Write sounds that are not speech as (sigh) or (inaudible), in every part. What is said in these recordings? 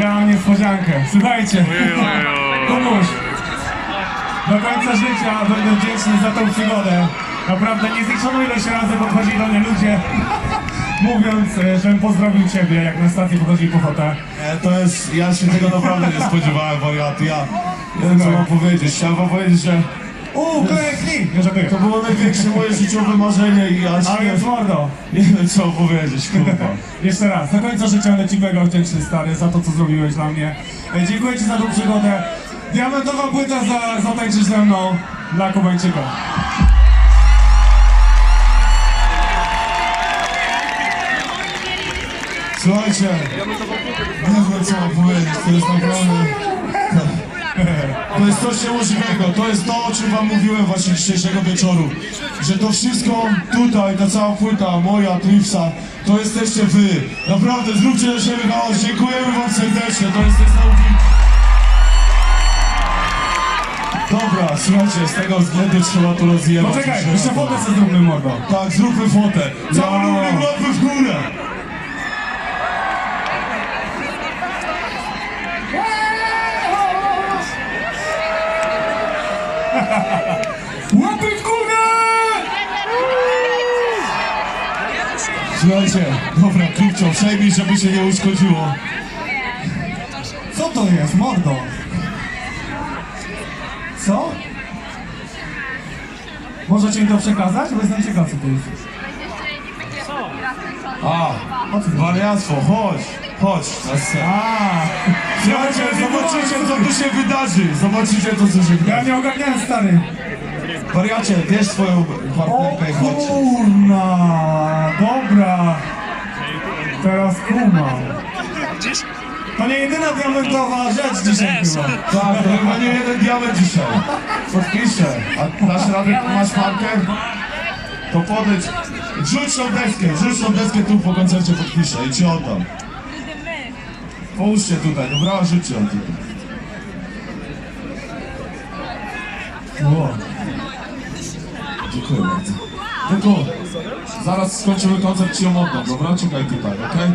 Ja mam niespodziankę. Słuchajcie, komuś do końca życia będę wdzięczny za tą przygodę. Naprawdę niezliczoną ilość razy podchodzili do mnie ludzie, (laughs) mówiąc, e, żebym pozdrowił Ciebie, jak na stacji podchodzili po fotę. E, To jest, ja się tego naprawdę nie spodziewałem, wariaty. Ja nie wiem co mam powiedzieć. Chciałem wam powiedzieć, że Uuu, klęknij! Nie żartuję. to było największe moje życiowe marzenie i ja A nie, więc mordo, nie wiem co powiedzieć, kurwa. jeszcze raz, do końca życia będę Ci mega wdzięczny stary za to, co zrobiłeś dla mnie. E, Dziękuję Ci za tą przygodę. Diamentowa płyta za Zatańczysz ze mną dla Kubańczyka. Słuchajcie, nie wiem co mam powiedzieć, to jest naprawdę... To jest coś niemożliwego, to jest to, o czym wam mówiłem właśnie dzisiejszego wieczoru. Że to wszystko tutaj, ta cała płyta, moja, Tripsa, to jesteście wy. Naprawdę, zróbcie na siebie hałas, dziękujemy wam serdecznie, to jest niesamowite. Dobra, słuchajcie, z tego względu trzeba to rozjebać. Poczekaj, jeszcze fotę sobie zróbmy mordo. Tak, zróbmy fotę. Całą No. w górę. Słuchajcie, dobra, Krupcio, przejmij, żeby się nie uszkodziło. Co to jest, mordo? Co? Możecie mi to przekazać? Bo jestem ciekaw, co to jest. A, wariactwo, chodź, chodź. A, Słuchajcie, zobaczycie, co tu się wydarzy. Zobaczycie, to, co się ja wydarzy. nie ogarniałem, stary. Wariacie, bierz swoją O partnerkę i chodźcie. kurna, Kumam. To nie jedyna diamentowa rzecz dzisiaj chyba. Tak, to chyba nie jeden diament dzisiaj. Podpiszę. A dasz radę, masz markę? To podejdź. Rzuć tą deskę, rzuć tą deskę tu po koncercie podpiszę i ci oddam. Połóżcie tutaj, dobra? Rzućcie ją tutaj. O, Dziękuję bardzo. Tylko zaraz skończymy koncert ci ją oddam, dobra? Czekaj tutaj, okej?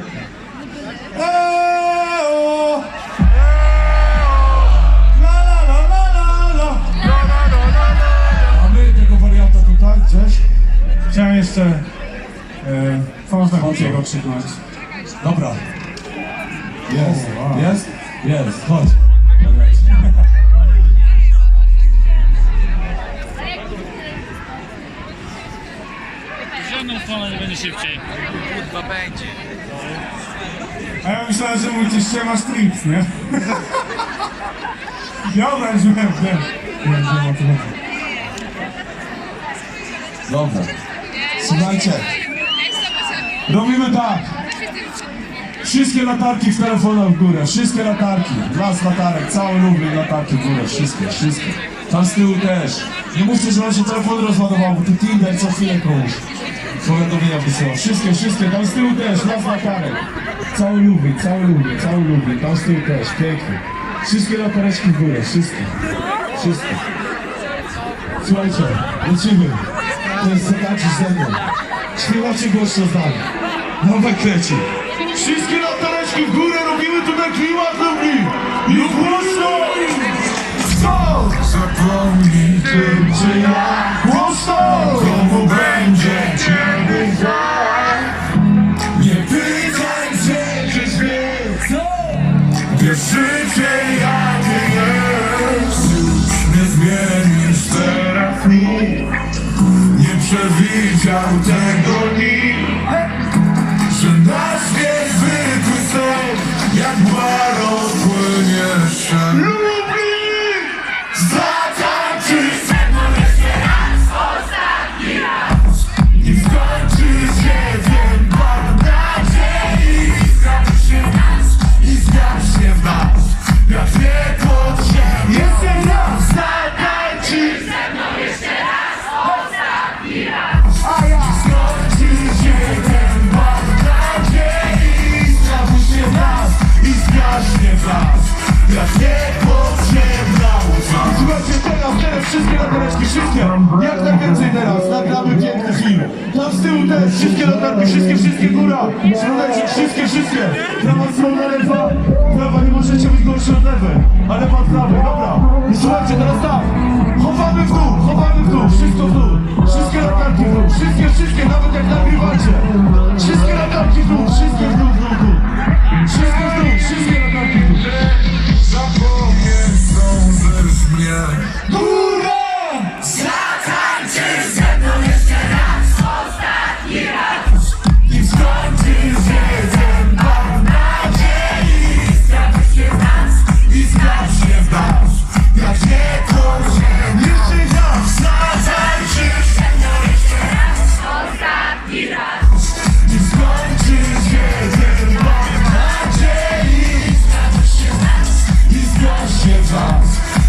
Tutaj gdzieś? Chciałem jeszcze e, można głupiego krzyknąć. Dobra. Jest, jest, jest, chodź. Będzie szybciej. Kurwa będzie. A ja myślałem, że mówicie ściemasz trips, nie? Dobra, już wiem, wiem. Wiem, wiem o co chodzi. Dobra. Słuchajcie, robimy tak. Wszystkie latarki w telefonach w górę, wszystkie latarki. Las latarek, cały Lublin latarki w górę, wszystkie, wszystkie. Tam z tyłu też. Nie mówcie, że wam się telefon rozładował, bo tu Tinder co chwilę komuś powiadomienia wysyła. Wszystkie, wszystkie, tam z tyłu też, las latarek. Cały Lublin, cały Lublin, cały Lublin, tam z tyłu też, pięknie. Wszystkie latareczki w górę, wszystkie. Wszystkie. Słuchajcie, lecimy. To jest zadacie ze mną. Śpiewacie głośno z nami. Nowe kreci. Wszystkie latareczki w górę robimy tutaj klimat lubi. I głośno! Zapomnij tym, czy ja! Komu będzie ciebie Nie pytaj, przecież wiesz co? Jest Już nie zmienisz teraz nikt Nie przewidział Wszystkie latarki, wszystkie, wszystkie góra. Środeczek, wszystkie, wszystkie. Prawa strona, lewa. Prawa nie możecie być gorsza od lewej. Ale ma prawej, dobra. Słuchajcie, teraz tak. Chowamy w dół, chowamy w dół, wszystko w dół.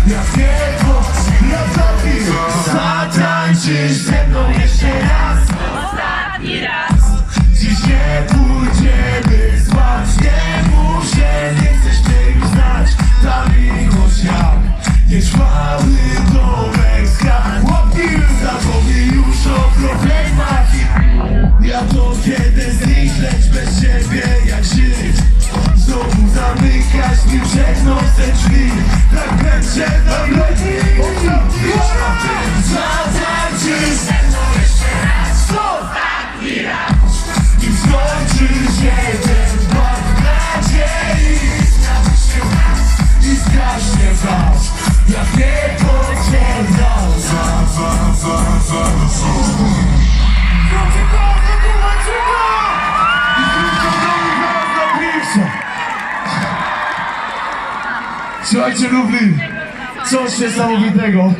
Я здесь właśnie was Jak nie potwierdzam Za, za, za, za, za Dlaczego, dlaczego, dlaczego? I krótko do mnie was na pierwsza Słuchajcie Lublin, coś niesamowitego.